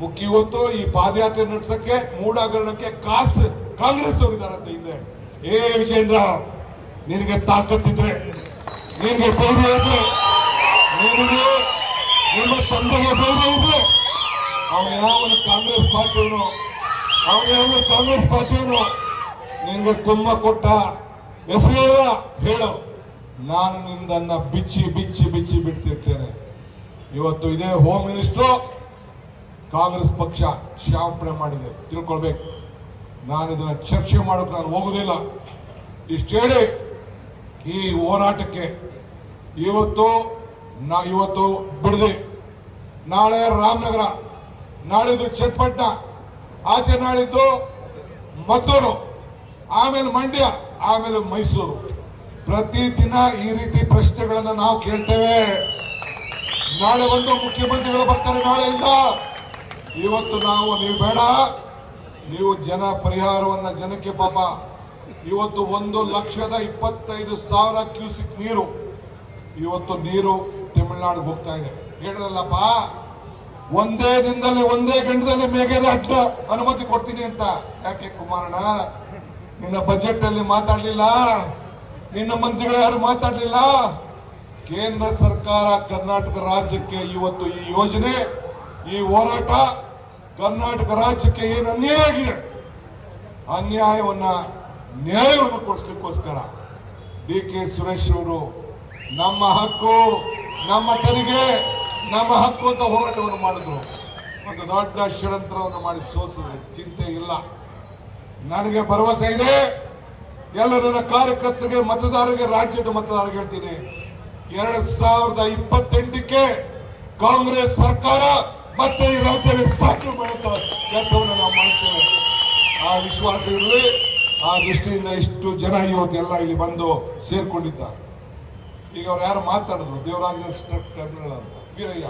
ಮುಖ್ಯ ಇವತ್ತು ಈ ಪಾದಯಾತ್ರೆ ನಡೆಸಕ್ಕೆ, ಮೂಡಾಗರಣಕ್ಕೆ ಕಾಸು, ಕಾಂಗ್ರೆಸ್ ಹೋಗಿದ್ದಾರಂತೆ ಹಿಂದೆ. ಏ ವಿಜೇಂದ್ರ ನಿನಗೆ ತಾಕತ್ತಿದ್ರೆ, ನಿನಗೆ ಧೈರ್ಯ ಇದ್ರೆ, ನಿನಗೆ ನಿಮ್ಮ ತಂದೆಗೆ ಧೈರ್ಯ ಕಾಂಗ್ರೆಸ್ ಪಾರ್ಟಿಯವನು, ಅವನು ಯಾವ ಕಾಂಗ್ರೆಸ್ ಪಾರ್ಟಿಯವನು, ನಿನಗೆ ತುಂಬ ಕೊಟ್ಟ ಹೆಸರು ಹೇಳು. ನಾನು ನಿಂದನ್ನ ಬಿಚ್ಚಿ ಬಿಚ್ಚಿ ಬಿಚ್ಚಿ ಬಿಡ್ತಿರ್ತೇನೆ. ಇವತ್ತು ಇದೇ ಹೋಮ್ ಮಿನಿಸ್ಟ್ರು ಕಾಂಗ್ರೆಸ್ ಪಕ್ಷ ಶಾಪನೆ ಮಾಡಿದೆ. ತಿಳ್ಕೊಳ್ಬೇಕು. ನಾನು ಇದನ್ನ ಚರ್ಚೆ ಮಾಡೋಕೆ ನಾನು ಹೋಗುದಿಲ್ಲ. ಇಷ್ಟೇಳಿ ಈ ಹೋರಾಟಕ್ಕೆ ಇವತ್ತು ನಾ ಇವತ್ತು ಬಿಡದೆ. ನಾಳೆ ರಾಮನಗರ ನಾಳಿದ್ದು ಚನ್ನಪಟ್ಟಣ ಆಚೆ ನಾಳಿದ್ದು ಮದ್ದೂರು, ಆಮೇಲೆ ಮಂಡ್ಯ, ಆಮೇಲೆ ಮೈಸೂರು. ಪ್ರತಿದಿನ ಈ ರೀತಿ ಪ್ರಶ್ನೆಗಳನ್ನು ನಾವು ಕೇಳ್ತೇವೆ. ನಾಳೆ ಒಂದು ಮುಖ್ಯಮಂತ್ರಿಗಳು ಬರ್ತಾರೆ ನಾಳೆಯಿಂದ. ಇವತ್ತು ನಾವು, ನೀವು ಬೇಡ. ನೀವು ಜನ ಪರಿಹಾರವನ್ನ ಜನಕ್ಕೆ ಪಾಪ. ಇವತ್ತು ಒಂದು ಲಕ್ಷದ ಇಪ್ಪತ್ತೈದು ಸಾವಿರ ಕ್ಯೂಸಿಕ್ ನೀರು. ಇವತ್ತು ನೀರು ತಮಿಳುನಾಡಿಗೆ ಹೋಗ್ತಾ ಇದೆ. ಹೇಳಿದಲ್ಲಪ್ಪ, ಒಂದೇ ದಿನದಲ್ಲಿ, ಒಂದೇ ಗಂಟದಲ್ಲಿ ಮೇಘದಾಟ ಅನುಮತಿ ಕೊಡ್ತೀನಿ ಅಂತ. ಯಾಕೆ ಕುಮಾರಣ್ಣ? ನಿನ್ನ ಬಜೆಟ್ ಅಲ್ಲಿ ಮಾತಾಡ್ಲಿಲ್ಲ? ನಿನ್ನ ಮಂತ್ರಿಗಳು ಯಾರು ಮಾತಾಡ್ಲಿಲ್ಲ? ಕೇಂದ್ರ ಸರ್ಕಾರ ಕರ್ನಾಟಕ ರಾಜ್ಯಕ್ಕೆ ಇವತ್ತು ಈ ಯೋಜನೆ, ಈ ಹೋರಾಟ ಕರ್ನಾಟಕ ರಾಜ್ಯಕ್ಕೆ ಏನು ಅನ್ಯಾಯ ಆಗಿದೆ? ಅನ್ಯಾಯವನ್ನ ನ್ಯಾಯವನ್ನು ಕೊಡಿಸ್ಲಿಕ್ಕೋಸ್ಕರ ಡಿ ಕೆ ಸುರೇಶ್ ಅವರು ನಮ್ಮ ಹಕ್ಕು, ನಮ್ಮ ತೆರಿಗೆ, ನಮ್ಮ ಹಕ್ಕು ಅಂತ ಹೋರಾಟವನ್ನು ಮಾಡಿದ್ರು. ಒಂದು ದೊಡ್ಡ ಷಡ್ಯಂತ್ರವನ್ನು ಮಾಡಿ ಸೋಸಿದ್ರು ಚಿಂತೆ ಇಲ್ಲ. ನನಗೆ ಭರವಸೆ ಇದೆ. ಎಲ್ಲ ನನ್ನ ಕಾರ್ಯಕರ್ತರಿಗೆ, ಮತದಾರರಿಗೆ, ರಾಜ್ಯದ ಮತದಾರರಿಗೆ ಹೇಳ್ತೀನಿ. ಎರಡ್ ಸಾವಿರದ ಇಪ್ಪತ್ತೆಂಟಕ್ಕೆ ಕಾಂಗ್ರೆಸ್ ಸರ್ಕಾರ ಮತ್ತೆ ಈ ರಾಜ್ಯದಲ್ಲಿ ಸಾಕು ಮಾಡುತ್ತ ಕೆಲಸವನ್ನು ನಾವು ಮಾಡ್ತೇವೆ. ಆ ವಿಶ್ವಾಸ ಇರಲಿ ಆ ದೃಷ್ಟಿಯಿಂದ ಇಷ್ಟು ಜನ ಇವತ್ತೆಲ್ಲ ಇಲ್ಲಿ ಬಂದು ಸೇರ್ಕೊಂಡಿದ್ದಾರೆ. ಈಗ ಅವ್ರು ಯಾರು ಮಾತಾಡಿದ್ರು ದೇವರಾಜ ಅಂತ. ವೀರಯ್ಯ.